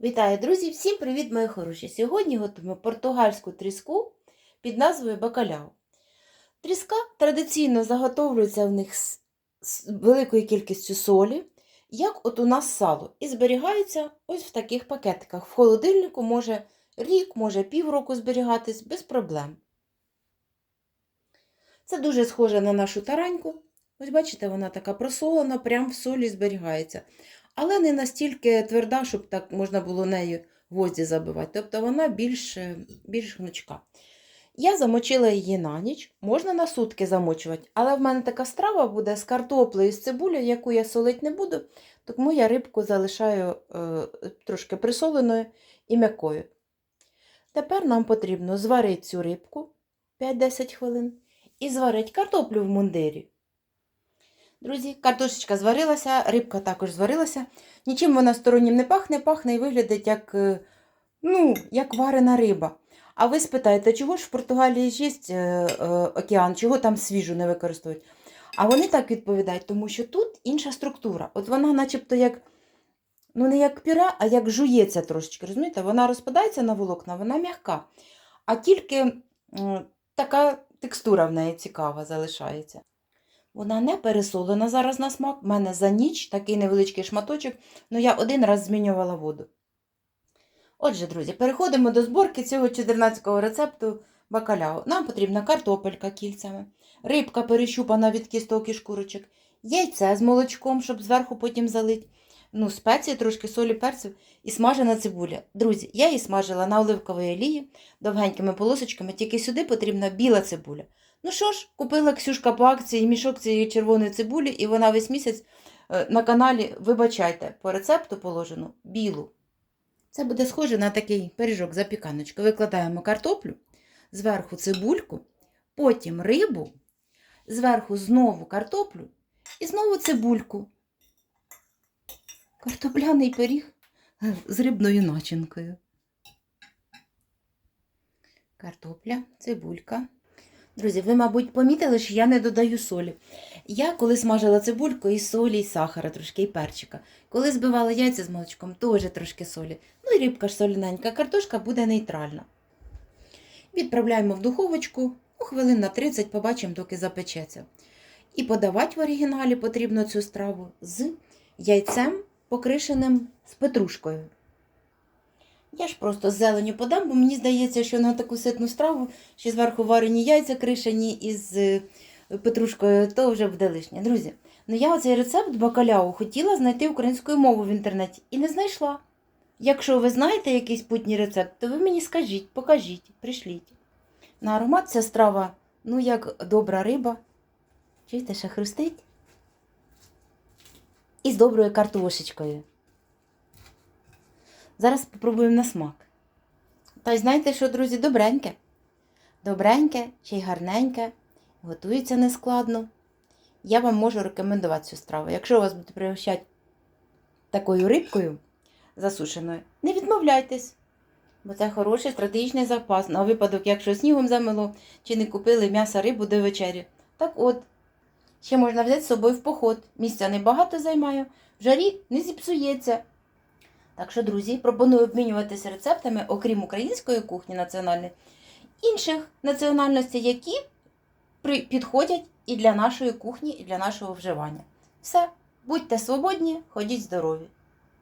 Вітаю, друзі! Всім привіт, мої хороші! Сьогодні готуємо португальську тріску під назвою бакаляу. Тріска традиційно заготовлюється в них з, великою кількістю солі, як от у нас сало, і зберігається ось в таких пакетиках. В холодильнику може рік, може півроку зберігатись без проблем. Це дуже схоже на нашу тараньку. Ось бачите, вона така просолена, прямо в солі зберігається але не настільки тверда, щоб так можна було нею гвозді забивати. Тобто вона більш, е, більш гнучка. Я замочила її на ніч, можна на сутки замочувати, але в мене така страва буде з картоплею, з цибулею, яку я солити не буду, тому я рибку залишаю е, трошки присоленою і м'якою. Тепер нам потрібно зварити цю рибку 5-10 хвилин і зварити картоплю в мундирі. Друзі, картошечка зварилася, рибка також зварилася. Нічим вона стороннім не пахне, пахне і виглядить як е, ну, як варена риба. А ви спитаєте, чого ж в Португалії ж є е, е, океан, чого там свіжу не використовують? А вони так відповідають, тому що тут інша структура. От вона начебто як, ну не як пюре, а як жується трошечки. розумієте? Вона розпадається на волокна, вона м'яка. А тільки така текстура в неї цікава залишається. Вона не пересолена зараз на смак. У мене за ніч такий невеличкий шматочок, але я один раз змінювала воду. Отже, друзі, переходимо до зборки цього чудернацького рецепту бакаляу. Нам потрібна картопелька кільцями, рибка перещупана від кісток і шкурочок, яйце з молочком, щоб зверху потім залити, ну, спеції, трошки солі, перців і смажена цибуля. Друзі, я її смажила на оливковій олії довгенькими полосочками, тільки сюди потрібна біла цибуля. Ну що ж, купила Ксюшка по акції мішок цієї червоної цибулі, і вона весь місяць е, на каналі, вибачайте, по рецепту положено білу. Це буде схоже на такий пиріжок запіканочка. Викладаємо картоплю, зверху цибульку, потім рибу, зверху знову картоплю і знову цибульку. Картопляний пиріг е, з рибною начинкою. Картопля, цибулька. Друзі, ви, мабуть, помітили, що я не додаю солі. Я коли смажила цибульку і солі, і сахара, трошки і перчика. Коли збивала яйця з молочком, теж трошки солі. Ну і рибка ж соліненька, картошка буде нейтральна. Відправляємо в духовочку, ну, хвилин на 30, побачимо, доки запечеться. І подавати в оригіналі потрібно цю страву з яйцем, покришеним з петрушкою. Я ж просто зеленю подам, бо мені здається, що на таку ситну страву, що зверху варені яйця кришені із е, петрушкою, то вже буде лишнє. Друзі, ну я оцей рецепт бакаляу хотіла знайти українською мовою в інтернеті і не знайшла. Якщо ви знаєте якийсь путній рецепт, то ви мені скажіть, покажіть, пришліть. На аромат ця страва, ну як добра риба. Чуєте, ще хрустить? І з доброю картошечкою. Зараз спробуємо на смак. Та й знаєте, що, друзі, добреньке. Добреньке, ще й гарненьке, готується нескладно. Я вам можу рекомендувати цю страву. Якщо вас будуть пригощати такою рибкою засушеною, не відмовляйтесь, бо це хороший стратегічний запас на випадок, якщо снігом замело чи не купили м'яса рибу до вечері. Так от, ще можна взяти з собою в поход. Місця небагато займаю, в жарі не зіпсується. Так що, друзі, пропоную обмінюватися рецептами, окрім української кухні національної, інших національностей, які підходять і для нашої кухні, і для нашого вживання. Все, будьте свободні, ходіть здорові!